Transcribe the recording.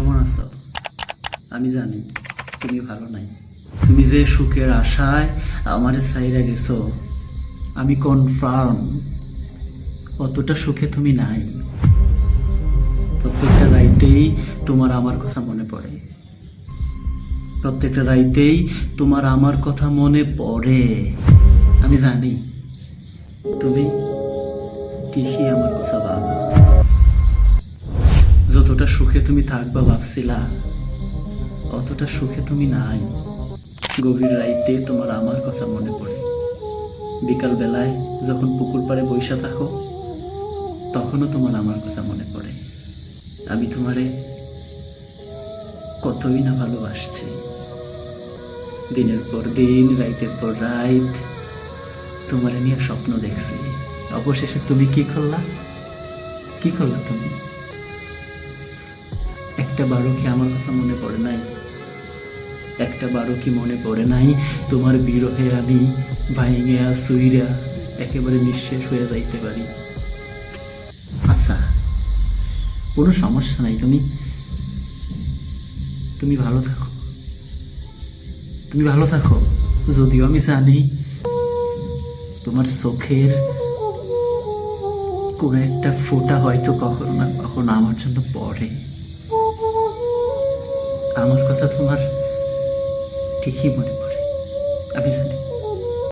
কেমন আছো? আমি জানি তুমি ভালো নাই। তুমি যে সুখের আশায় আমার সাইরা গেছো, আমি কনফার্ম অতটা সুখে তুমি নাই। প্রত্যেকটা রাইতেই তোমার আমার কথা মনে পড়ে। প্রত্যেকটা রাইতেই তোমার আমার কথা মনে পড়ে। আমি জানি তুমি ঠিকই আমার সুখে তুমি থাকবা ভাবছিলা। অতটা সুখে তুমি নাই। গভীর রাইতে তোমার আমার কথা মনে পড়ে। বিকাল বেলায় যখন পুকুর পাড়ে বৈশা থাকো, তখনও তোমার আমার কথা মনে পড়ে। আমি তোমারে কতই না ভালোবাসছি। দিনের পর দিন, রাইতের পর রাইত তোমারে নিয়ে স্বপ্ন দেখছি। অবশেষে তুমি কি করলা? কি করলা তুমি? একটা বারো কি আমার কথা মনে পড়ে নাই? একটা বারো কি মনে পড়ে নাই? তোমার বিরহে আমি ভাইঙ্গা সুইরা একেবারে নিঃশেষ হয়ে যাইতে পারি। আচ্ছা কোনো সমস্যা নাই তুমি? তুমি ভালো থাকো। তুমি ভালো থাকো, যদিও আমি জানি তোমার চোখের কোনো একটা ফোঁটা হয়তো কখনো না কখনো আমার জন্য পড়ে। আমার কথা তোমার ঠিকই মনে পড়ে। আমি জানি